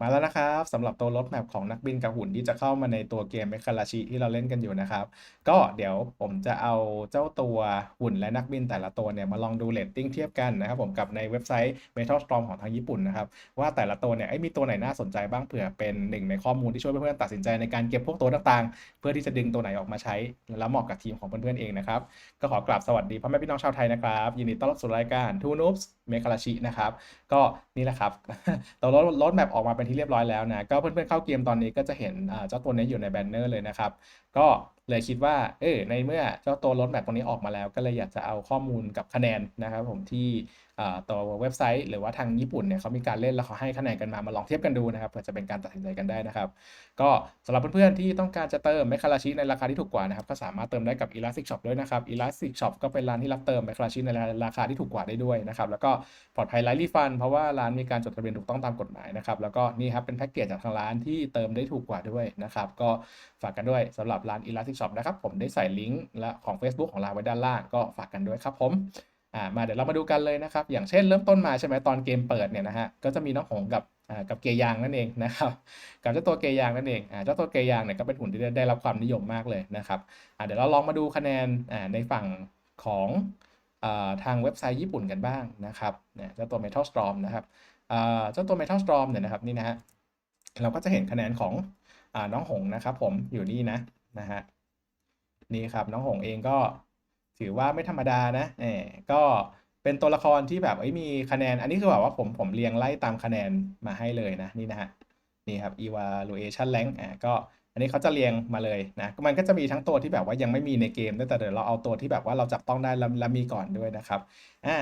มาแล้วนะครับสำหรับตัวรถแมพของนักบินกับหุ่นที่จะเข้ามาในตัวเกมเมคาราชิที่เราเล่นกันอยู่นะครับ ก็เดี๋ยวผมจะเอาเจ้าตัวหุ่นและนักบินแต่ละตัวเนี่ยมาลองดูเรตติ้งเทียบกันนะครับผมกับในเว็บไซต์ Metal Storm ของทางญี่ปุ่นนะครับว่าแต่ละตัวเนี่ยไอ้มีตัวไหนน่าสนใจบ้างเผื่อเป็นหนึ่งในข้อมูลที่ช่วยเพื่อนๆตัดสินใจในการเก็บพวกตัวต่างๆ เพื่อที่จะดึงตัวไหนออกมาใช้แล้วเหมาะกับทีมของเพื่อนๆเองนะครับก็ขอกราบสวัสดีพ่อแม่พี่น้องชาวไทยนะครับยินดีต้อนรับสู่รายการ Two Noobs เมคาราชินะครับก็นี่แหละครับตัวรถรถแมปออกมาเป็นที่เรียบร้อยแล้วนะ ก็เพื่อนๆเข้าเกมตอนนี้ก็จะเห็นเจ้าตัวนี้อยู่ในแบนเนอร์เลยนะครับ ก็ เลยคิดว่าเออในเมื่อเจ้าตัวรถแมปตรงนี้ออกมาแล้ว ก็เลยอยากจะเอาข้อมูลกับคะแนนนะครับผมที่อ่าตัวเว็บไซต์ หรือว่าทางญี่ปุ่นเนี่ยเขามีการเล่นแล้วเขาให้คะแนนกันมามาลองเทียบกันดูนะครับเพื่อจะเป็นการตัดสินใจกันได้นะครับ ก็สำหรับเพื่อนๆที่ต้องการจะเติมแมคคาราชิในราคาที่ถูกกว่านะครับก็สามารถเติมได้กับ Elastic Shop ด้วยนะครับ Elastic Shop ก็เป็นร้านที่รับเติมแมคคาราชิในราคาที่ถูกกว่าได้ด้วยนะครับแล้วก็ปลอดภัยไร้รีฟันเพราะว่าร้านมีการจดทะเบียนถูกต้องตามกฎหมายนะครับแล้วก็นี่ครับเป็นแพ็กเกจจากทางร้านที่เติมได้ถูกกว่าด้วยนะครับก็ฝากกันด้วยสำหรับร้าน Elastic Shop นะครับ ผมได้ใส่ลิงก์และของ Facebook ของร้าไว้ด้านล่างก็ฝากกันด้วยครับผมอ่ามาเดี๋ยวเรามาดูกันเลยนะครับ อย่างเช่นเริ่มต้นมาใช่ไหมตอนเกมเปิดเนี่ยนะฮะก็จะมีน้องหงกับอ่ากับเกยางนั่นเองนะครับกับเจ้าตัวเกยางนั่นเองอ่าเจ้าตัวเกยางเนี่ยก็เป็นหุ่นที่ได้รับความนิยมมากเลยนะครับอ่าเดี๋ยวเราลองมาดูคะแนนอ่าในฝั่งของอ่าทางเว็บไซต์ญี่ปุ่นกันบ้างนะครับเนี่ยเจ้าตัว Metal Storm นะครับอ่าเจ้าตัว Metal Storm เนี่ยนะครับนี่นะฮะเราก็จะเห็นคะแนนของอ่าน้องหงนะครับผมอยู่นี่นะนะฮะ นี่ครับ น้องหงเองก็ถือว่าไม่ธรรมดานะเออก็เป็นตัวละครที่แบบมีคะแนน อันนี้คือแบบว่าผมผมเรียงไล่ตามคะแนนมาให้เลยนะนี่นะฮะนี่ครับ evaluation rank อ่าก็อันนี้เขาจะเรียงมาเลยนะมันก็จะมีทั้งตัวที่แบบว่ายังไม่มีในเกมแต่เดี๋ยวเราเอาตัวที่แบบว่าเราจับต้องได้แล้วมีก่อนด้วยนะครับอ่า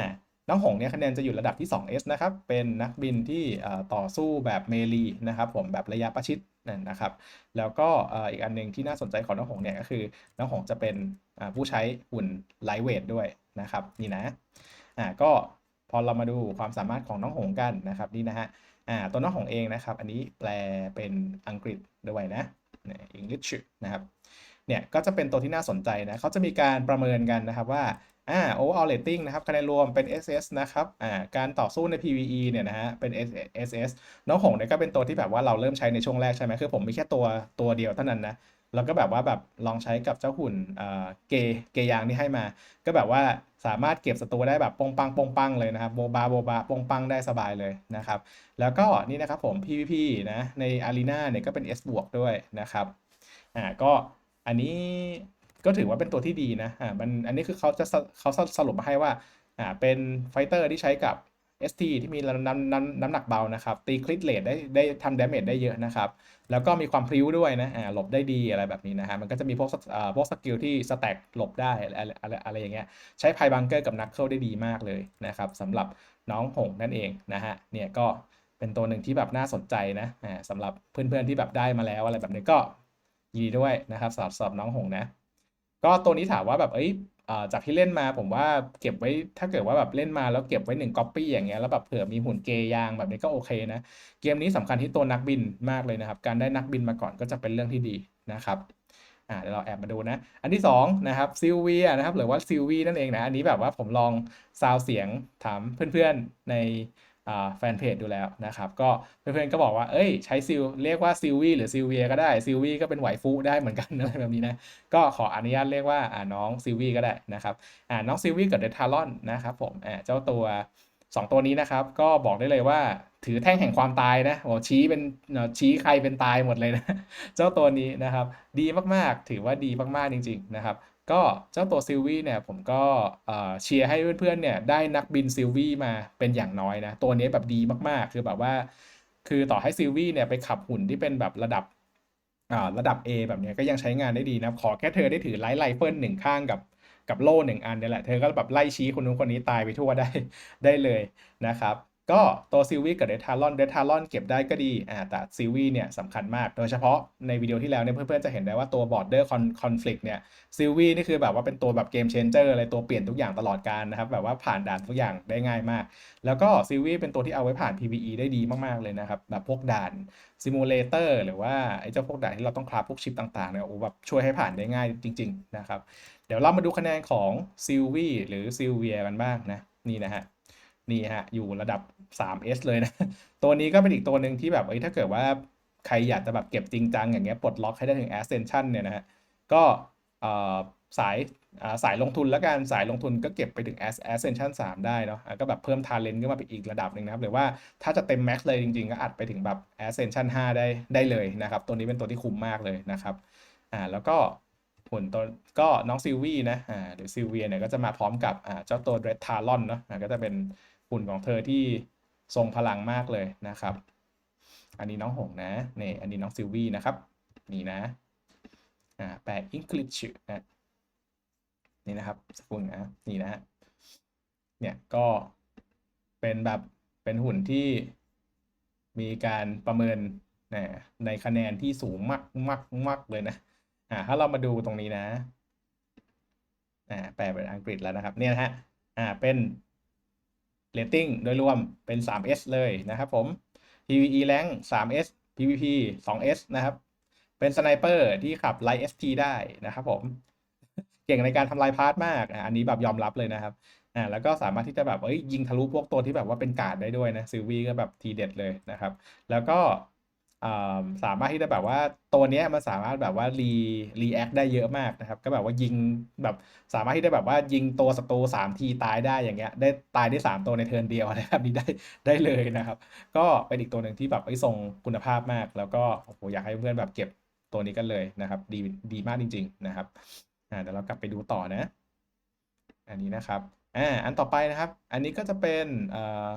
น้องหงเนี่ยคะแนนจะอยู่ระดับที่ 2S นะครับ เป็นนักบินที่ต่อสู้แบบเมลีนะครับผมแบบระยะประชิด นั่นนะครับ แล้วก็อีกอันหนึ่งที่น่าสนใจของน้องหงเนี่ยก็คือน้องหงจะเป็นผู้ใช้หุ่นไลท์เวทด้วยนะครับนี่นะอ่าก็พอเรามาดูความสามารถของน้องหงกันนะครับนี่นะฮะอ่าตัวน้องหงเองนะครับ อันนี้แปลเป็นอังกฤษด้วยนะเนี่ย English นะครับเนี่ยก็จะเป็นตัวที่น่าสนใจนะเขาจะมีการประเมินกันนะครับว่า อ่า overall rating นะครับคะแนนรวมเป็น SS นะครับอ่าการต่อสู้ใน PVE เนี่ยนะฮะเป็น SS น้องหงเนี่ยก็เป็นตัวที่แบบว่าเราเริ่มใช้ในช่วงแรกใช่ไหมคือผมมีแค่ตัวตัวเดียวเท่านั้นนะแล้วก็แบบว่าแบบลองใช้กับเจ้าหุ่นเอ่อเกเกยางที่ให้มา ก็แบบว่าสามารถเก็บศัตรูได้แบบปงปังปงปังเลยนะครับโบบาโบบาปงปังได้สบายเลยนะครับ แล้วก็นี่นะครับผม PVP นะในอารีนาเนี่ยก็เป็น S บวกด้วยนะครับอ่าก็อันนี้ ก็ถือว่าเป็นตัวที่ดีนะอ่ามันอันนี้คือเขาจะเขาสรุปมาให้ว่าอ่าเป็นไฟเตอร์ที่ใช้กับ ST ที่มีน้ำน้ำน้ำน้ำหนักเบานะครับ ตีคลิกเลทได้ได้ทำดาเมจได้เยอะนะครับ แล้วก็มีความพริ้วด้วยนะอ่าหลบได้ดีอะไรแบบนี้นะฮะมันก็จะมีพวกอ่าพวกสกิลที่สแต็กหลบได้อะไรอะไรอะไรอย่างเงี้ยใช้ไพบังเกอร์กับนักเคิลได้ดีมากเลยนะครับสำหรับน้องหงนั่นเองนะฮะเนี่ยก็เป็นตัวหนึ่งที่แบบน่าสนใจนะอ่าสำหรับเพื่อนๆที่แบบได้มาแล้วอะไรแบบนี้ก็ยินดีด้วยนะครับสำหรับสำหรับน้องหงนะ ก็ตัวนี้ถามว่าแบบเอ้ยจากที่เล่นมาผมว่าเก็บไว้ถ้าเกิดว่าแบบเล่นมาแล้วเก็บไว้หนึ่งก๊อปปี้อย่างเงี้ยแล้วแบบเผื่อมีหุ่นเกยางแบบนี้ก็โอเคนะ เกมนี้สำคัญที่ตัวนักบินมากเลยนะครับ การได้นักบินมาก่อนก็จะเป็นเรื่องที่ดีนะครับอ่าเดี๋ยวเราแอบมาดูนะ อันที่2นะครับซิลเวียนะครับหรือว่าซิลวีนั่นเองนะ อันนี้แบบว่าผมลองซาวเสียงถามเพื่อนๆใน แฟนเพจดูแล้วนะครับ ก็เพื่อนๆก็บอกว่าเอ้ยใช้ซิลเรียกว่าซิลวีหรือซิลเวียก็ได้ซิลวีก็เป็นไหวฟูได้เหมือนกันอะไรแบบนี้นะก็ขออนุญาตเรียกว่าน้องซิลวีก็ได้นะครับน้องซิลวีกับเดทารอนนะครับผมเจ้าตัว 2 ตัวนี้นะครับ ก็บอกได้เลยว่าถือแท่งแห่งความตายนะโอ้ชี้เป็นชี้ใครเป็นตายหมดเลยนะ เจ้าตัวนี้นะครับ ดีมากๆ ถือว่าดีมากๆจริง ๆ นะครับ ก็เจ้าตัวซิลวี่เนี่ยผมก็เชียร์ให้เพื่อนๆเนี่ยได้นักบินซิลวี่มาเป็นอย่างน้อยนะ ตัวนี้แบบดีมากๆ คือแบบว่า คือต่อให้ซิลวี่เนี่ยไปขับหุ่นที่เป็นแบบระดับระดับ A แบบเนี้ยก็ยังใช้งานได้ดีนะ ขอแค่เธอได้ถือไลท์ไรเฟิลหนึ่งข้างกับกับโล่หนึ่งอันเนี่ยแหละ เธอก็แบบไล่ชี้คนนู้นคนนี้ตายไปทั่วได้ได้เลยนะครับ ก็ตัวซิลวี่กับเดทารอนเดทารอนเก็บได้ก็ดีอ่าแต่ซิลวี่เนี่ยสำคัญมาก โดยเฉพาะในวิดีโอที่แล้วเนี่ยเพื่อนๆจะเห็นได้ว่าตัวบอร์เดอร์คอนฟ lict เนี่ยซิลวี่นี่คือแบบว่าเป็นตัวแบบเกมเชนเจอร์อะไรตัวเปลี่ยนทุกอย่างตลอดการนะครับ แบบว่าผ่านด่านทุกอย่างได้ง่ายมาก แล้วก็ซิลวี่เป็นตัวที่เอาไว้ผ่าน PVE ได้ดีมากๆเลยนะครับ แบบพวกด่านซิมูเลเตอร์หรือว่าไอ้เจ้าพวกด่านที่เราต้องคราฟพวกชิปต่างๆเนี่ยโอ้แบบช่วยให้ผ่านได้ง่ายจริง ๆ นะครับ เดี๋ยวเรามาดูคะแนนของซิลวี่หรือซิลเวียกันบ้างนะนี่นะฮะ นี่ฮะ อยู่ระดับ 3S เลยนะ ตัวนี้ก็เป็นอีกตัวหนึ่งที่แบบเอ้ยถ้าเกิดว่าใครอยากจะแบบเก็บจริงจังอย่างเงี้ยปลดล็อกให้ได้ถึง Ascension เนี่ยนะฮะ ก็สายสายลงทุนแล้วกันสายลงทุนก็เก็บไปถึง As- Ascension 3 ได้เนาะก็แบบเพิ่ม Talent ขึ้นมาไปอีกระดับหนึ่งนะครับ หรือว่าถ้าจะเต็ม Max เลยจริงๆ ก็อัดไปถึงแบบ Ascension 5 ได้ได้เลยนะครับ ตัวนี้เป็นตัวที่คุ้มมากเลยนะครับอ่าแล้วก็หุ่นตัวก็น้องซิลวี่นะอ่าหรือซิลเวียเนี่ยก็จะมาพร้อมกับอ่าเจ้าตัว Red Talon เนาะอ่าก็จะเป็น หุ่นของเธอที่ทรงพลังมากเลยนะครับ อันนี้น้องหงนะนี่อันนี้น้องซิลวี่นะครับนี่นะอ่าแปลอังกฤษนะนี่นะครับสกุลนะนี่นะฮะเนี่ยก็เป็นแบบเป็นหุ่นที่มีการประเมินนะในคะแนนที่สูงมากมากมากเลยนะอ่าถ้าเรามาดูตรงนี้นะอ่าแปลเป็นอังกฤษแล้วนะครับ เนี่ยนะฮะอ่าเป็น เรตติ้งโดยรวมเป็น 3S เลยนะครับผม PVE rank 3S PVP 2S นะครับ เป็นสไนเปอร์ที่ขับไลท์ ST ได้นะครับผม เก่งในการทำลายพาร์ทมาก อันนี้แบบยอมรับเลยนะครับ อ่า แล้วก็สามารถที่จะแบบเอ้ยยิงทะลุพวกตัวที่แบบว่าเป็นการ์ดได้ด้วยนะซิลวีก็แบบทีเด็ดเลยนะครับ แล้วก็ สามารถที่จะแบบว่าตัวเนี้ยมันสามารถแบบว่ารีรีแอคได้เยอะมากนะครับ ก็แบบว่ายิงแบบสามารถที่จะแบบว่ายิงตัวศัตรูสามทีตายได้อย่างเงี้ย ได้ตายได้สามตัวในเทิร์นเดียวอะไรแบบนี้ได้ได้เลยนะครับ ก็เป็นอีกตัวหนึ่งที่แบบไอ้ทรงคุณภาพมาก แล้วก็โอ้โหอยากให้เพื่อนแบบเก็บตัวนี้กันเลยนะครับ ดีดีมากจริง ๆ นะครับอ่าเดี๋ยวเรากลับไปดูต่อนะ อันนี้นะครับอ่าอันต่อไปนะครับ อันนี้ก็จะเป็นเอ่อ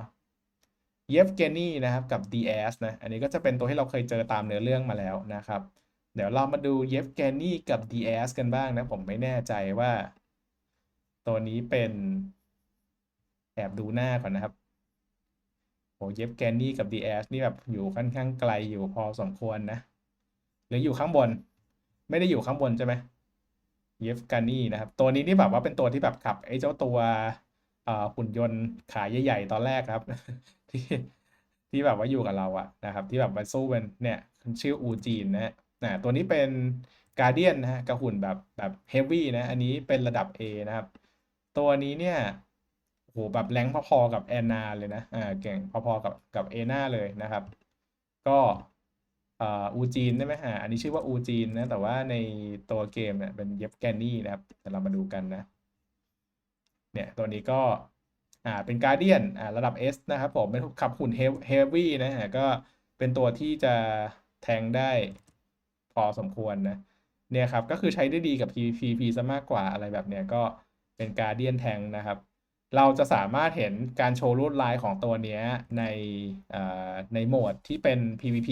เยฟเกนีนะครับกับ DS นะ อันนี้ก็จะเป็นตัวที่เราเคยเจอตามเนื้อเรื่องมาแล้วนะครับ เดี๋ยวเรามาดูเยฟเกนีกับ DS กันบ้างนะ ผมไม่แน่ใจว่า ตัวนี้เป็นแอบดูหน้าก่อนนะครับโหเยฟแกนนี่กับ DS นี่แบบอยู่ค่อนข้างไกลอยู่พอสมควรนะ หรืออยู่ข้างบน ไม่ได้อยู่ข้างบนใช่ไหมเยฟกานี่นะครับ ตัวนี้นี่แบบว่าเป็นตัวที่แบบขับไอ้เจ้าตัวหุ่นยนต์ขาใหญ่ ๆ ตอนแรกครับ ที่ที่แบบว่าอยู่กับเราอะนะครับ ที่แบบมาสู้เป็นเนี่ยชื่ออูจีนนะฮะอ่าตัวนี้เป็นการเดียนนะฮะกับหุ่นแบบแบบเฮฟวี่นะ อันนี้เป็นระดับ A นะครับ ตัวนี้เนี่ยโหแบบแรงพอๆกับแอนนาเลยนะอ่าเก่งพอๆกับกับเอนาเลยนะครับ ก็อ่าอูจีนได้ไหมอ่าอันนี้ชื่อว่าอูจีนนะ แต่ว่าในตัวเกมเนี่ยเป็นเยฟแกนนี่นะครับเดี๋ยวเรามาดูกันนะ เนี่ยตัวนี้ก็ อ่าเป็นการเดียนอ่าระดับ S นะครับผมเป็นขับหุ่นเฮฟวี่นะฮะก็เป็นตัวที่จะแทงได้พอสมควรนะเนี่ยครับก็คือใช้ได้ดีกับ PVP ซะมากกว่าอะไรแบบเนี้ยก็เป็นการเดียนแทงนะครับ เราจะสามารถเห็นการโชว์ลวดลายของตัวเนี้ยในอ่าในโหมดที่เป็น PVP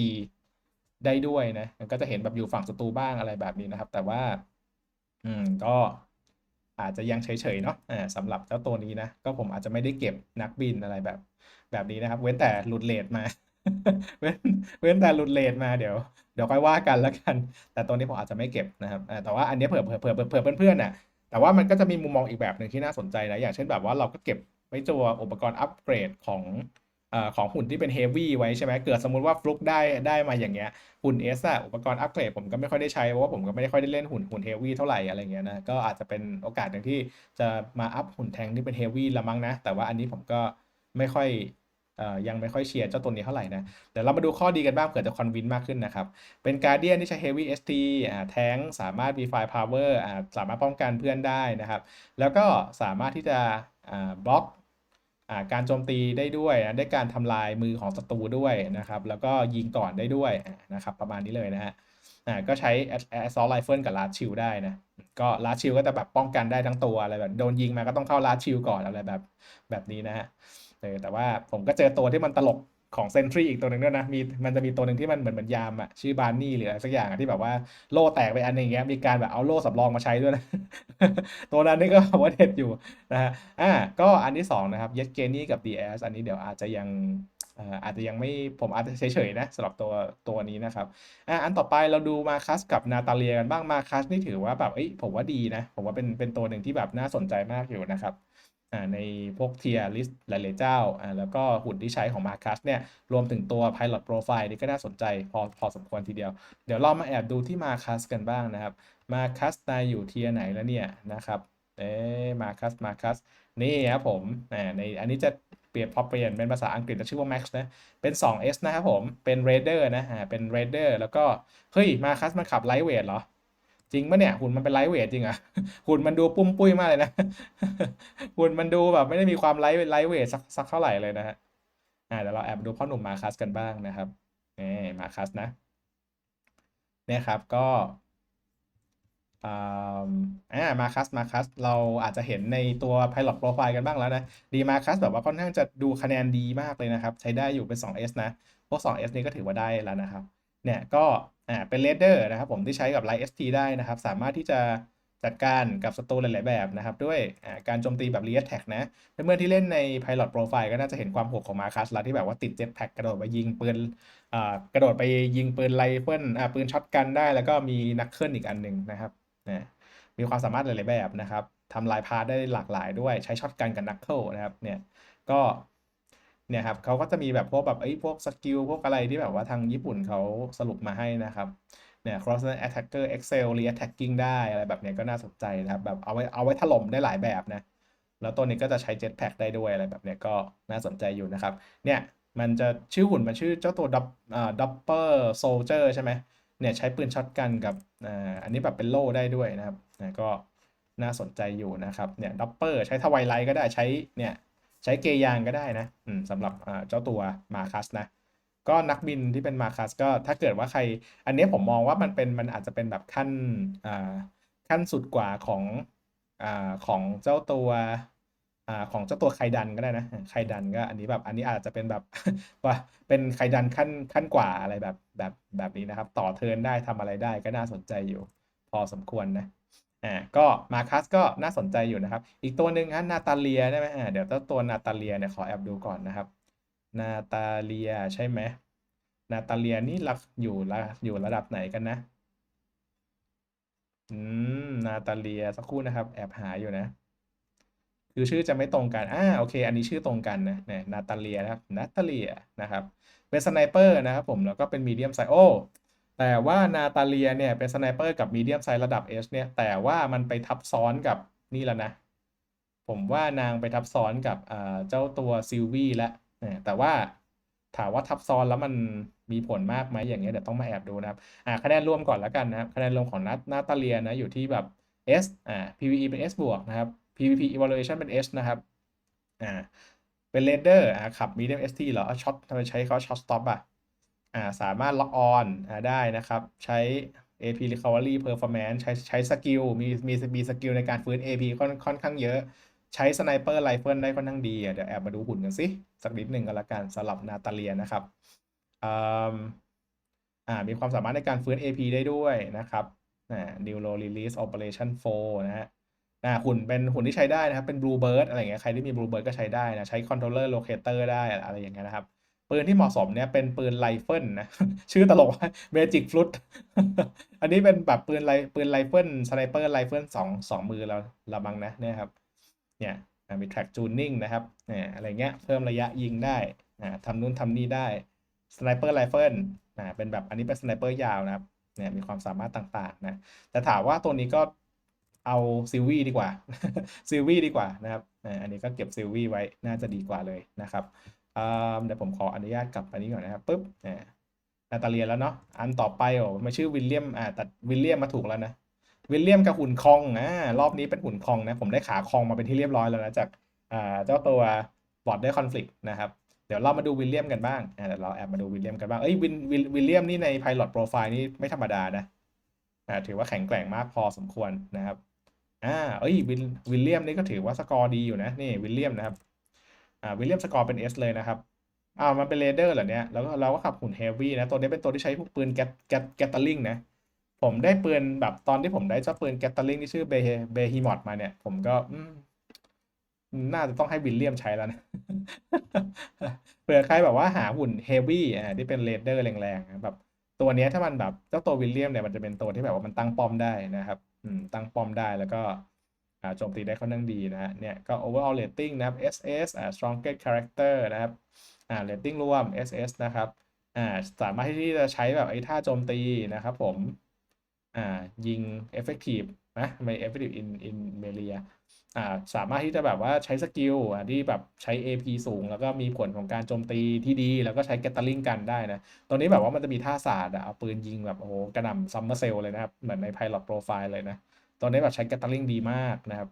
ได้ด้วยนะมันก็จะเห็นแบบอยู่ฝั่งศัตรูบ้างอะไรแบบนี้นะครับ แต่ว่า อืมก็ อาจจะยังเฉยๆเนาะสำหรับเจ้าตัวนี้นะ ก็ผมอาจจะไม่ได้เก็บนักบินอะไรแบบ แบบนี้นะครับ เว้นแต่หลุดเลทมา เว้นเว้นแต่หลุดเลทมาเดี๋ยวเดี๋ยวค่อยว่ากันแล้วกัน แต่ตัวนี้ผมอาจจะไม่เก็บนะครับแต่ว่าอันนี้เผื่อเผื่อเผื่อเผื่อเพื่อนๆน่ะแต่ว่ามันก็จะมีมุมมองอีกแบบหนึ่งที่น่าสนใจนะอย่างเช่นแบบว่าเราก็เก็บไว้ตัวอุปกรณ์อัปเกรดของ ของหุ่นที่เป็นเฮฟวี่ไว้ใช่ไหมเกิดสมมุติว่าฟลุกได้ได้มาอย่างเงี้ยหุ่นเอสอะอุปกรณ์อัปเกรดผมก็ไม่ค่อยได้ใช้เพราะว่าผมก็ไม่ได้ค่อยได้เล่นหุ่นหุ่นเฮฟวี่เท่าไหร่อะไรเงี้ยนะก็อาจจะเป็นโอกาสหนึ่งที่จะมาอัพหุ่นแทงที่เป็นเฮฟวี่ละมั้งนะ แต่ว่าอันนี้ผมก็ไม่ค่อยยังไม่ค่อยเชียร์เจ้าตัวนี้เท่าไหร่นะ เดี๋ยวเรามาดูข้อดีกันบ้างเผื่อจะคอนวินมากขึ้นนะครับ เป็นการเดียนที่ใช้ Heavy ST อ่าแทงสามารถ V5 Power อ่าสามารถป้องกันเพื่อนได้นะครับ แล้วก็สามารถที่จะบล็อก การโจมตีได้ด้วยได้การทำลายมือของศัตรูด้วยนะครับ แล้วก็ยิงก่อนได้ด้วยนะครับ ประมาณนี้เลยนะฮะก็ใช้ Assault Rifle กับ Last Shield ได้นะ ก็ Last Shield ก็จะแบบป้องกันได้ทั้งตัวอะไรแบบโดนยิงมาก็ต้องเข้า Last Shield ก่อนอะไรแบบแบบนี้นะฮะแต่ว่าผมก็เจอตัวที่มันตลกของเซนทรีอีกตัวหนึ่งด้วยนะมีมันจะมีตัวหนึ่งที่มันเหมือนเหมือนยามอะชื่อบาร์นี่หรืออะไรสักอย่างที่แบบว่าโล่แตกไปอันนึงอย่างเงี้ยมีการแบบเอาโล่สำรองมาใช้ด้วยนะ ตัวนั้นนี่ก็ว่าเด็ดอยู่นะฮะอ่าก็อันที่สองนะครับเยสเกนี่กับ DS อันนี้เดี๋ยวอาจจะยังอาจจะยังไม่ผมอาจจะเฉยๆนะสำหรับตัวตัวนี้นะครับอ่าอันต่อไปเราดูมาคัสกับนาตาเลียกันบ้างมาคัสนี่ถือว่าแบบเอ้ยผมว่าดีนะ ผมว่าเป็นเป็นตัวหนึ่งที่แบบน่าสนใจมากอยู่นะครับ ในพวกเทียร์ลิสต์หลาย ๆ เจ้าอ่าแล้วก็หุ่นที่ใช้ของมาคัสเนี่ย รวมถึงตัว Pilot Profile นี่ก็น่าสนใจพอพอสมควรทีเดียว เดี๋ยวเรามาแอบดูที่มาคัสกันบ้างนะครับมาคัสนายอยู่เทียร์ไหนแล้วเนี่ยนะครับเอ๊มาคัสมาคัสนี่ครับผมอ่าในอันนี้จะเปลี่ยนพอเปลี่ยนเป็นภาษาอังกฤษจะชื่อว่า Max นะ เป็น 2S นะครับผม เป็น Raider นะอ่าเป็น Raider แล้วก็ เฮ้ย มาคัสมันขับไลท์เวทเหรอ จริงปะเนี่ยหุ่นมันเป็นไลท์เวทจริงอะหุ่นมันดูปุ้มปุ้ยมากเลยนะหุ่นมันดูแบบไม่ได้มีความไลท์ไลท์เวทสักสักเท่าไหร่เลยนะฮะอ่าเดี๋ยวเราแอบดูพ่อหนุ่มมาคัสกันบ้างนะครับนี่มาคัสนะเนี่ยครับก็อ่าอ่ามาคัสมาคัสเราอาจจะเห็นในตัว Pilot Profile กันบ้างแล้วนะ ดีมาคัสแบบว่าค่อนข้างจะดูคะแนนดีมากเลยนะครับ ใช้ได้อยู่เป็น 2S นะ พวก 2S นี่ก็ถือว่าได้แล้วนะครับ เนี่ยก็อ่าเป็น Raider นะครับผมที่ใช้กับ Light ST ได้นะครับ สามารถที่จะจัดการกับศัตรูหลาย ๆ แบบนะครับ ด้วยอ่าการโจมตีแบบ Rear Attack นะเพื่อที่เล่นใน Pilot Profile ก็น่าจะเห็นความโหดของมาคัสล้วที่แบบว่าติด Jetpack กระโดดไปยิงปืนอ่ากระโดดไปยิงปืนไรเฟิลอ่าปืนช็อตกันได้ แล้วก็มีนักเคิลอีกอันหนึ่งนะครับนะมีความสามารถหลาย ๆ แบบนะครับทำลายพาร์ทได้หลากหลายด้วยใช้ช็อตกันกับนักเคิลนะครับเนี่ยก็ เนี่ยครับเขาก็จะมีแบบพวกแบบไอ้พวกสกิลพวกอะไรที่แบบว่าทางญี่ปุ่นเขาสรุปมาให้นะครับเนี่ย cross attacker excel re-attacking ได้อะไรแบบเนี้ยก็น่าสนใจนะครับแบบเอาไว้เอาไว้ถล่มได้หลายแบบนะแล้วตัวนี้ก็จะใช้ Jetpack ได้ด้วยอะไรแบบเนี้ยก็น่าสนใจอยู่นะครับเนี่ยมันจะชื่อหุ่นมันชื่อเจ้าตัวดับอ่าดับเปอร์โซลเจอร์ใช่ไหมเนี่ยใช้ปืนช็อตกันกับอ่าอันนี้แบบเป็นโล่ได้ด้วยนะครับนะก็น่าสนใจอยู่นะครับเนี่ยดับเปอร์ใช้ทวายไลท์ก็ได้ใช้เนี่ย ใช้เกยางก็ได้นะสำหรับเจ้าตัวมาคัสนะก็นักบินที่เป็นมาคัสก็ถ้าเกิดว่าใคร อันนี้ผมมองว่ามันเป็นมันอาจจะเป็นแบบขั้นขั้นสุดกว่าของอของเจ้าตัวอของเจ้าตัวไคดันก็ได้นะไคดันก็อันนี้แบบอันนี้อาจจะเป็นแบบว่าเป็นไคดันขั้นขั้นกว่าอะไรแบบแบบแบบนี้นะครับ ต่อเทินได้ทำอะไรได้ก็น่าสนใจอยู่ พอสมควรนะ อ่าก็มาคัสก็น่าสนใจอยู่นะครับ อีกตัวหนึ่งฮะนาตาเลียได้ไหมอ่าเดี๋ยวเจ้าตัวนาตาเลียเนี่ยขอแอบดูก่อนนะครับ นาตาเลียใช่ไหมนาตาเลียนี่รักอยู่ระอยู่ระดับไหนกันนะ อืม นาตาเลียสักครู่นะครับ แอบหาอยู่นะ คือชื่อจะไม่ตรงกัน อ่า โอเค อันนี้ชื่อตรงกันนะเนี่ยนาตาเลียนะครับ นาตาเลียนะครับ เป็นสไนเปอร์นะครับผม แล้วก็เป็นมีเดียมไซโอ แต่ว่านาตาเลียเนี่ยเป็นสไนเปอร์กับมีเดียมไซส์ระดับ S เนี่ยแต่ว่ามันไปทับซ้อนกับนี่แล้วนะ ผมว่านางไปทับซ้อนกับเจ้าตัวซิลวี่แล้วแต่ว่าถามว่าทับซ้อนแล้วมันมีผลมากไหมอย่างเงี้ยเดี๋ยวต้องมาแอบดูนะครับอ่าคะแนนรวมก่อนแล้วกันนะครับคะแนนรวมของนานาตาเลียนะอยู่ที่แบบ S อ่า PVE เป็น S บวกนะครับ PVP evaluation เป็น S นะครับอ่าเป็น Raider อ่าขับ medium ST เหรอช็อตทำไมใช้เขาช็อตสต็อปอะ สามารถล็อกออนได้นะครับ ใช้ AP recovery performance ใช้ใช้สกิลมีมีมีสกิลในการฟื้น AP ค่อนค่อนข้างเยอะ ใช้สไนเปอร์ไรเฟิลได้ค่อนข้างดีเดี๋ยวแอบมาดูหุ่นกันสิสักนิดหนึ่งก็แล้วกันสำหรับนาตาเลียนะครับอ่ามีความสามารถในการฟื้น AP ได้ด้วยนะครับอ่า Neuro Release Operation 4นะฮะอ่าหุ่นเป็นหุ่นที่ใช้ได้นะครับ เป็น Bluebird อะไรเงี้ยใครที่มี Bluebird ก็ใช้ได้นะ ใช้ Controller Locator ได้อะไรอย่างเงี้ยนะครับ ปืนที่เหมาะสมเนี่ยเป็นปืนไรเฟิลนะชื่อตลก Magic Flute อันนี้เป็นแบบปืนไรปืนไรเฟิลสไนเปอร์ไรเฟิลสองสองมือเราละมังนะเนี่ยครับเนี่ยมี track tuning นะครับเนี่ยอะไรเงี้ยเพิ่มระยะยิงได้ทำนู่นทำนี่ได้ sniper rifle อ่าเป็นแบบอันนี้เป็น sniper ยาวนะครับเนี่ยมีความสามารถต่างๆนะแต่ถามว่าตัวนี้ก็เอาซิลวี่ดีกว่าซิลวี่ดีกว่านะครับอันนี้ก็เก็บซิลวี่ไว้น่าจะดีกว่าเลยนะครับ เดี๋ยวผมขออนุญาตกลับไปนี้ก่อนนะครับปุ๊บเนี่ยนาตาเลียแล้วเนาะอันต่อไปโอ้มาชื่อวิลเลียมอ่าแต่วิลเลียมมาถูกแล้วนะวิลเลียมกับหุ่นคองอ่ารอบนี้เป็นหุ่นคองนะผมได้ขาคองมาเป็นที่เรียบร้อยแล้วนะจากอ่าเจ้าตัวบอร์ดได้คอนฟ lict นะครับเดี๋ยวเรามาดูวิลเลียมกันบ้างอ่าเดี๋ยวเราแอบมาดูวิลเลียมกันบ้าง เอ้ยวินวิลวิลเลียมนี่ใน Pilot Profile นี่ไม่ธรรมดานะอ่าถือว่าแข็งแกร่งมากพอสมควรนะครับ อ่า เอ้ยวิลวิลเลียมนี่ก็ถือว่าสกอร์ดีอยู่นะ นี่วิลเลียมนะครับ วิลเลียมสกอร์เป็น S เลยนะครับอ้าวมันเป็นเรเดอร์เหรอเนี่ยแล้วก็เราก็ขับหุ่นเฮฟวี่นะ ตัวนี้เป็นตัวที่ใช้พวกปืนแกตแกตแกตเตอร์ลิงนะ ผมได้ปืนแบบตอนที่ผมได้เจ้าปืนแกตเตอร์ลิงที่ชื่อเบเบฮิมอดมาเนี่ย ผมก็น่าจะต้องให้วิลเลียมใช้แล้วนะเผื่อใครแบบว่าหาหุ่นเฮฟวี่อ่าที่เป็นเรเดอร์แรงๆแบบตัวเนี้ยถ้ามันแบบเจ้าตัววิลเลียมเนี่ยมันจะเป็นตัวที่แบบว่ามันตั้งป้อมได้นะครับ อืมตั้งป้อมได้แล้วก็ โจมตีได้ค่อนข้างดีนะฮะเนี่ยก็ overall rating นะครับ SS อ่า strongest character นะครับอ่า rating รวม SS นะครับอ่าสามารถที่จะใช้แบบไอ้ท่าโจมตีนะครับผมอ่ายิง effective นะไม่ effective in in melee อ่าสามารถที่จะแบบว่าใช้สกิลอะที่แบบใช้ AP สูง แล้วก็มีผลของการโจมตีที่ดี แล้วก็ใช้ Gatling กันได้นะตรงนี้แบบว่ามันจะมีท่าศาสตร์อะเอาปืนยิงแบบโอ้โหกระหน่ำซัมเมอร์เซลเลยนะครับ เหมือนใน Pilot Profile เลยนะ ตรงนี้แบบใช้ Gatling ดีมากนะครับ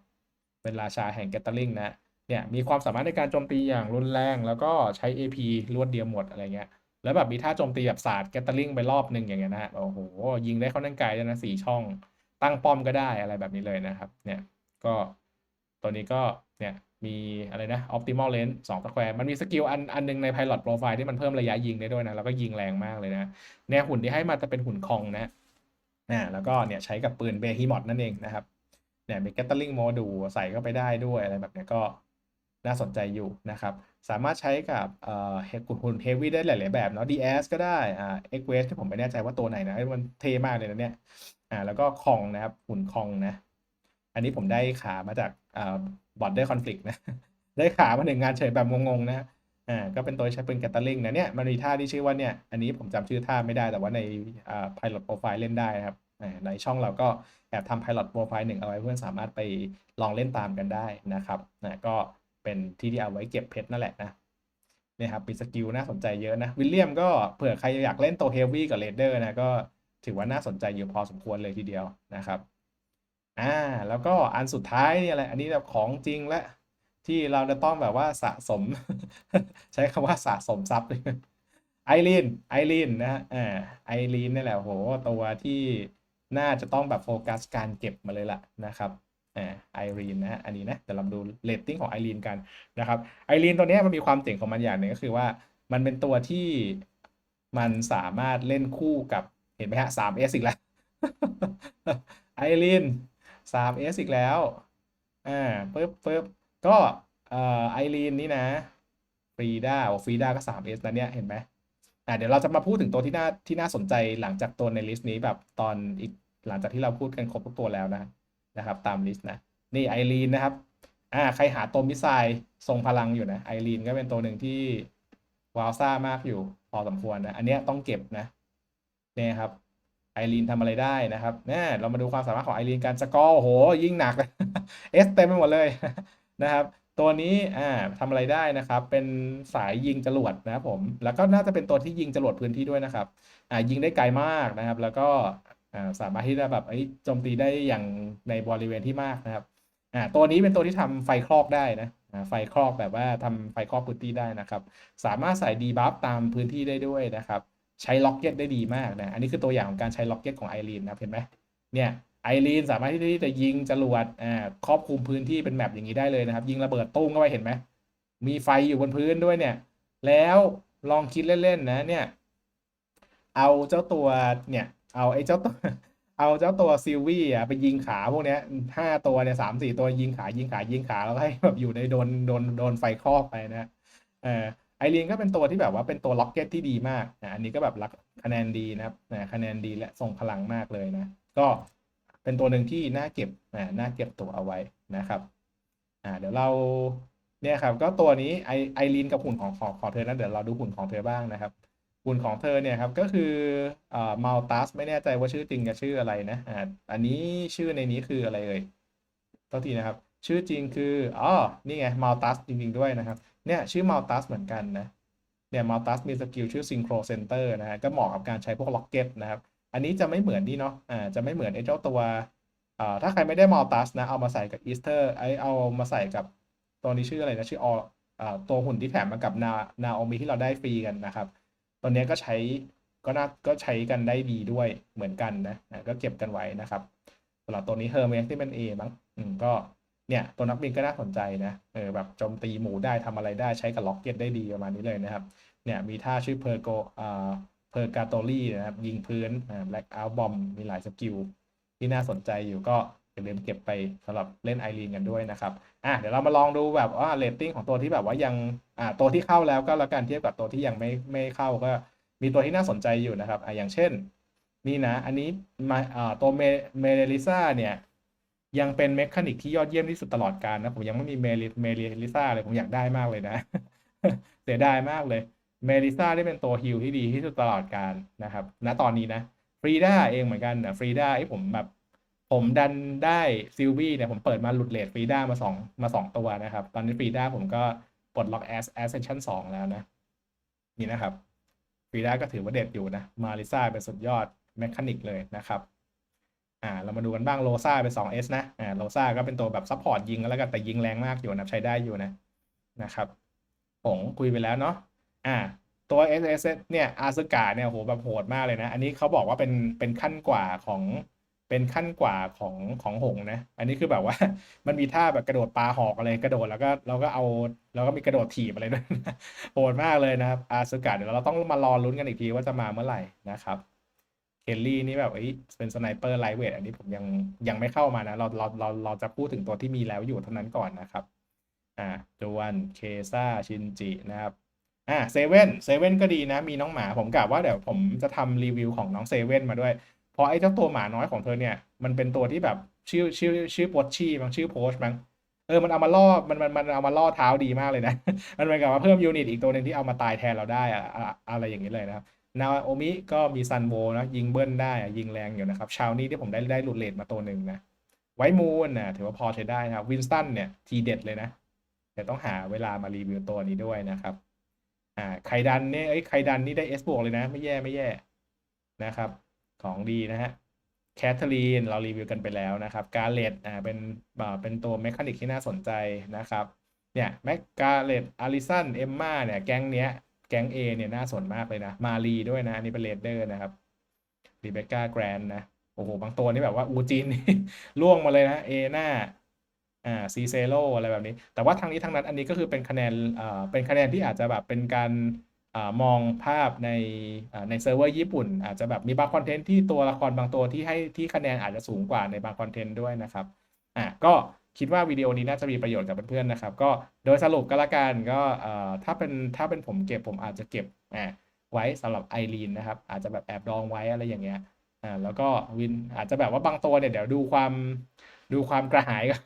เป็นราชาแห่ง Gatling นะเนี่ยมีความสามารถในการโจมตีอย่างรุนแรง แล้วก็ใช้ AP รวดเดียวหมดอะไรเงี้ยแล้วแบบมีท่าโจมตีแบบศาสตร์ Gatling ไปรอบหนึ่งอย่างเงี้ยนะฮะโอ้โหยิงได้เข้านั่งไกลด้วยนะสี่ช่อง ตั้งป้อมก็ได้อะไรแบบนี้เลยนะครับ เนี่ยก็ตัวนี้ก็เนี่ยมีอะไรนะ optimal range 2สแควร์มันมีสกิลอันอันหนึงใน pilot profile ที่มันเพิ่มระยะยิงได้ด้วยนะ แล้วก็ยิงแรงมากเลยนะเนี่ยหุ่นที่ให้มาจะเป็นหุ่นคองนะ อ่าแล้วก็เนี่ยใช้กับปืนเบฮีมอ t นั่นเองนะครับเนี่ยมี Gatling Module ใส่เข้าไปได้ด้วยอะไรแบบเนี้ยก็น่าสนใจอยู่นะครับ สามารถใช้กับเอ่อหุ่นเฮฟวี่ได้หลาย ๆ แบบเนาะ DS ก็ได้อ่า X w a s ที่ผมไม่แน่ใจว่าตัวไหนนะมันเท่มากเลยนะเนี่ยอ่าแล้วก็คองนะครับหุ่นคองนะ อันนี้ผมได้ขามาจากอ่า border conflict นะ ได้ขามาหนึ่งงานเฉยแบบงง ๆ นะ อ่าก็เป็นตัวใช้ปืนแกตเตอร์ลิงนะเนี่ยมันมีท่าที่ชื่อว่าเนี่ยอันนี้ผมจำชื่อท่าไม่ได้แต่ว่าในอ่า pilot profile เล่นได้นะครับในช่องเราก็แอบทำ pilot profile หนึ่งเอาไว้เพื่อนสามารถไปลองเล่นตามกันได้นะครับนะก็เป็นที่ที่เอาไว้เก็บเพชรนั่นแหละนะเนี่ยครับมีสกิลน่าสนใจเยอะนะ วิลเลียมก็เผื่อใครอยากเล่นตัวเฮฟวี่กับเรเดอร์นะก็ถือว่าน่าสนใจอยู่พอสมควรเลยทีเดียวนะครับอ่าแล้วก็อันสุดท้ายนี่แหละอันนี้แบบของจริงและ ที่เราจะต้องแบบว่าสะสม ใช้คำว่าสะสมทรัพย์ไอรีนไอรีนนะฮะไอรีนนี่แหละโหตัวที่น่าจะต้องแบบโฟกัสการเก็บมาเลยล่ะนะครับไอรีนนะฮะอันนี้นะเดี๋ยวเราดูเรตติ้งของไอรีนกันนะครับไอรีนตัวนี้มันมีความเจ๋งของมันอย่างหนึ่งก็คือว่า มันเป็นตัวที่มันสามารถเล่นคู่กับเห็นไหมฮะ 3S อีกแล้วไอรีน 3S อีกแล้วอ่าปึ๊บปึ๊บ ก็ไอรีนนี่นะฟรีด้าโอ้ฟรีด้าก็ 3S นะเนี่ย เห็นไหมอ่าเดี๋ยวเราจะมาพูดถึงตัวที่น่าที่น่าสนใจหลังจากตัวในลิสต์นี้แบบตอนอีกหลังจากที่เราพูดกันครบทุกตัวแล้วนะนะครับ ตามลิสต์นะ นี่ไอรีนนะครับอ่าใครหาตัวมิไซล์ทรงพลังอยู่นะไอรีนก็เป็นตัวหนึ่งที่วาวซ่ามากอยู่พอสมควรนะ อันเนี้ยต้องเก็บนะเนี่ยครับไอรีนทำอะไรได้นะครับเนี่ยเรามาดูความสามารถของไอรีนการสกอร์โหยิ่งหนักเอสเต็มไปหมดเลย นะครับตัวนี้อ่าทำอะไรได้นะครับ เป็นสายยิงจรวดนะครับผม แล้วก็น่าจะเป็นตัวที่ยิงจรวดพื้นที่ด้วยนะครับอ่ายิงได้ไกลมากนะครับ แล้วก็อ่าสามารถที่จะแบบไอ้โจมตีได้อย่างในบริเวณที่มากนะครับอ่าตัวนี้เป็นตัวที่ทำไฟคลอกได้นะอ่าไฟคลอกแบบว่าทำไฟคลอกพื้นที่ได้นะครับ สามารถใส่ดีบัฟตามพื้นที่ได้ด้วยนะครับ ใช้ล็อกเก็ตได้ดีมากนะ อันนี้คือตัวอย่างของการใช้ล็อกเก็ตของไอรีนนะเห็นไหมเนี่ย ไอรีนสามารถที่จะยิงจรวดอ่าครอบคลุมพื้นที่เป็นแมปอย่างนี้ได้เลยนะครับ ยิงระเบิดตุ้งเข้าไปเห็นไหมมีไฟอยู่บนพื้นด้วยเนี่ย แล้วลองคิดเล่นๆนะเนี่ย เอาเจ้าตัวเนี่ยเอาไอ้เจ้าตัวเอาเจ้าตัวซิลวี่อะไปยิงขาพวกเนี้ยห้าตัวเนี่ยสามสี่ตัวยิงขายิงขายิงขาแล้วให้แบบอยู่ในโดนโดนโดนไฟคลอกไปนะเออไอรีนก็เป็นตัวที่แบบว่าเป็นตัวล็อกเก็ตที่ดีมากนะอันนี้ก็แบบรักคะแนนดีนะครับนะคะแนนดีและทรงพลังมากเลยนะ ก็ เป็นตัวหนึ่งที่น่าเก็บนะน่าเก็บตัวเอาไว้นะครับอ่าเดี๋ยวเราเนี่ยครับก็ตัวนี้ไอไอรีนกับหุ่นของของของเธอนะเดี๋ยวเราดูหุ่นของเธอบ้างนะครับหุ่นของเธอเนี่ยครับก็คืออ่ามัลตัสไม่แน่ใจว่าชื่อจริงจะชื่ออะไรนะอ่าอันนี้ชื่อในนี้คืออะไรเอ่ยตัวทีนะครับ ชื่อจริงคืออ๋อนี่ไงมัลตัสจริง ๆ ด้วยนะครับเนี่ยชื่อมัลตัสเหมือนกันนะเนี่ยมัลตัสมีสกิลชื่อซิงโครเซนเตอร์นะฮะก็เหมาะกับการใช้พวกล็อกเก็ตนะครับ อันนี้จะไม่เหมือนนี่เนาะอ่าจะไม่เหมือนไอ้เจ้าตัวอ่าถ้าใครไม่ได้มัลตัสนะ เอามาใส่กับอีสเตอร์ไอเอามาใส่กับตัวนี้ชื่ออะไรนะ ชื่อออ่าตัวหุ่นที่แถมมากับนานาโอมิที่เราได้ฟรีกันนะครับ ตัวนี้ก็ใช้ก็น่าก็ใช้กันได้ดีด้วยเหมือนกันนะอ่าก็เก็บกันไว้นะครับสำหรับตัวนี้เฮอร์เมสที่เป็น A มั้งอืมก็เนี่ยตัวนักบินก็น่าสนใจนะเออแบบโจมตีหมูได้ทำอะไรได้ใช้กับล็อกเก็ตได้ดีประมาณนี้เลยนะครับ เนี่ยมีท่าชื่อเพอร์โกอ่า เพอร์กาโตลี่นะครับ ยิงพื้นแบล็กเอาบอมมีหลายสกิลที่น่าสนใจอยู่ก็อย่าลืมเก็บไปสำหรับเล่นไอรีนกันด้วยนะครับ อะเดี๋ยวเรามาลองดูแบบว่าเรตติ้งของตัวที่แบบว่ายัง อ่า ตัวที่เข้าแล้วก็แล้วกันเทียบกับตัวที่ยังไม่ไม่เข้าก็มีตัวที่น่าสนใจอยู่นะครับ อ่าอย่างเช่น นี่นะ อันนี้มาอ่าตัวเมเมลิซ่าเนี่ย ยังเป็นเมคานิกที่ยอดเยี่ยมที่สุดตลอดกาลนะ ผมยังไม่มีเมลิเมลิซ่าเลย ผมอยากได้มากเลยนะ เสียดายมากเลย เมลิซาได้เป็นตัวฮิลที่ดีที่สุดตลอดกาลนะครับณตอนนี้นะฟรีด้าเองเหมือนกันนะฟรีด้าไอ้ผมแบบ ผมดันได้ซิลวี่เนี่ยผมเปิดมาหลุดเลทฟรีด้ามาสองมาสองตัวนะครับ ตอนนี้ฟรีด้าผมก็ปลดล็อกแอสแอสเซนชั่นสองแล้วนะ นี่นะครับฟรีด้าก็ถือว่าเด็ดอยู่นะมาริซาเป็นสุดยอดแมคานิกเลยนะครับอ่าเรามาดูกันบ้างโลซาเป็น 2S นะอ่าโลซาก็เป็นตัวแบบซัพพอร์ตยิงแล้วกันแต่ยิงแรงมากอยู่นะใช้ได้อยู่นะนะครับผมคุยไปแล้วเนาะ อ่าตัว SS เนี่ยอาซึกะเนี่ยโหแบบโหดมากเลยนะ อันนี้เขาบอกว่าเป็นเป็นขั้นกว่าของเป็นขั้นกว่าของของหงนะ อันนี้คือแบบว่า มันมีท่าแบบกระโดดปลาหอกอะไรกระโดดแล้วก็เราก็เอาแล้วก็มีกระโดดถีบอะไรด้วยโหดมากเลยนะครับ อาซึกะเดี๋ยวเราต้องมารอลุ้นกันอีกทีว่าจะมาเมื่อไหร่นะครับเคลลี่นี่แบบเอ้ยเป็นสไนเปอร์ไลท์เวทอันนี้ผมยังยังไม่เข้ามานะ เราเราเราเราจะพูดถึงตัวที่มีแล้วอยู่เท่านั้นก่อนนะครับ อ่าจวนเคซ่าชินจินะครับ อ่าเซเว่นเซเว่นก็ดีนะ มีน้องหมาผมกะว่าเดี๋ยวผมจะทำรีวิวของน้องเซเว่นมาด้วย เพราะไอ้เจ้าตัวหมาน้อยของเธอเนี่ย มันเป็นตัวที่แบบชื่อชื่อชื่อโพชชี่บางชื่อโพชมั้งเออมันเอามาล่อมันมันมันเอามาล่อเท้าดีมากเลยนะ มันเหมือนกับว่าเพิ่มยูนิตอีกตัวหนึ่งที่เอามาตายแทนเราได้อะอะอะไรอย่างนี้เลยนะครับนาโอมิก็มีซันโวนะยิงเบิ้ลได้อะยิงแรงอยู่นะครับชาวนี้ที่ผมได้ได้หลุดเลทมาตัวหนึ่งนะไวมูนนะถือว่าพอใช้ได้นะครับวินสตันเนี่ยทีเด็ดเลยนะเดี๋ยวต้องหาเวลามารีวิวตัวนี้ด้วยนะครับ อ่าไคดันเนี่ยเอ้ยไคดันนี่ได้เอสบวกเลยนะ ไม่แย่ไม่แย่นะครับ ของดีนะฮะแคทเธอรีนเรารีวิวกันไปแล้วนะครับกาเลตอ่าเป็นอ่าเป็นตัวเมคานิกที่น่าสนใจนะครับเนี่ยแมกกาเลตอาริสันเอมมาเนี่ยแก๊งเนี้ยแก๊ง A เนี่ยน่าสนมากเลยนะ มารีด้วยนะ อันนี้เป็นเลดเดอร์นะครับรีเบคก้าแกรนนะ โอ้โห บางตัวนี่แบบว่า อูจินล่วงมาเลยนะ เอหน้า อ่าซีเซโลอะไรแบบนี้ แต่ว่าทางนี้ทางนั้นอันนี้ก็คือเป็นคะแนนอ่าเป็นคะแนนที่อาจจะแบบเป็นการอ่ามองภาพในอ่ในเซิร์ฟเวอร์ญี่ปุ่น อาจจะแบบมีบางคอนเทนต์ที่ตัวละครบางตัวที่ให้ที่คะแนนอาจจะสูงกว่าในบางคอนเทนต์ด้วยนะครับอะก็คิดว่าวิดีโอนี้น่าจะมีประโยชน์กับเพื่อนๆนะครับ ก็โดยสรุปก็แล้วกันก็เอ่อถ้าเป็นถ้าเป็นผมเก็บผมอาจจะเก็บอ่าไว้สำหรับไอรีนนะครับ อาจจะแบบแอบดองไว้อะไรอย่างเงี้ยอ่าแล้วก็วินอาจจะแบบว่าบางตัวเนี่ยเดี๋ยวดูความ ดูความกระหายก่อน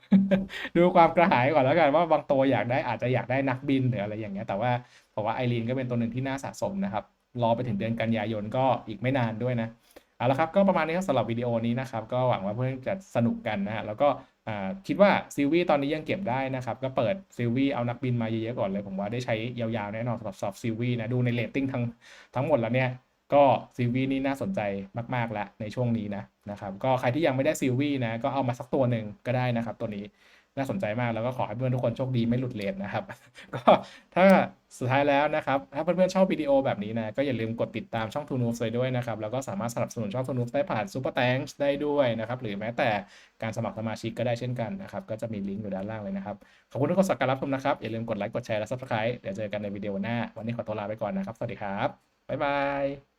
ดูความกระหายก่อนแล้วกันว่าบางตัวอยากได้อาจจะอยากได้นักบินหรืออะไรอย่างเงี้ยแต่ว่าผมว่าไอรีนก็เป็นตัวหนึ่งที่น่าสะสมนะครับ รอไปถึงเดือนกันยายนก็อีกไม่นานด้วยนะเอาละครับก็ประมาณนี้ครับสำหรับวิดีโอนี้นะครับ ก็หวังว่าเพื่อนจะสนุกกันนะฮะแล้วก็คิดว่าซิลวี่ตอนนี้ยังเก็บได้นะครับ ก็เปิดซิลวี่เอานักบินมาเยอะๆก่อนเลย ผมว่าได้ใช้ยาวๆแน่นอนสำหรับสอบซิลวี่นะดูในเรตติ้งทั้งทั้งหมดแล้วเนี่ยก็ซิลวี่นี่น่าสนใจมากๆแล้วในช่วงนี้นะ นะครับก็ใครที่ยังไม่ได้ซิลวี่นะก็เอามาสักตัวหนึ่งก็ได้นะครับ ตัวนี้น่าสนใจมากแล้วก็ขอให้เพื่อนทุกคนโชคดีไม่หลุดเลทนะครับ ก็ถ้าสุดท้ายแล้วนะครับ ถ้าเพื่อนๆชอบวิดีโอแบบนี้นะก็อย่าลืมกดติดตามช่องทูนูฟเลยด้วยนะครับ แล้วก็สามารถสนับสนุนช่องทูนูฟได้ผ่านซูเปอร์แตงได้ด้วยนะครับ หรือแม้แต่การสมัครสมาชิกก็ได้เช่นกันนะครับ ก็จะมีลิงก์อยู่ด้านล่างเลยนะครับ ขอบคุณทุกคนสักการรับชมนะครับ อย่าลืมกดไลค์กดแชร์และ subscribe เดี๋ยวเจอกันในวิดีโอหน้า วันนี้ขอตัวลาไปก่อนนะครับสวัสดีครับบ๊ายบาย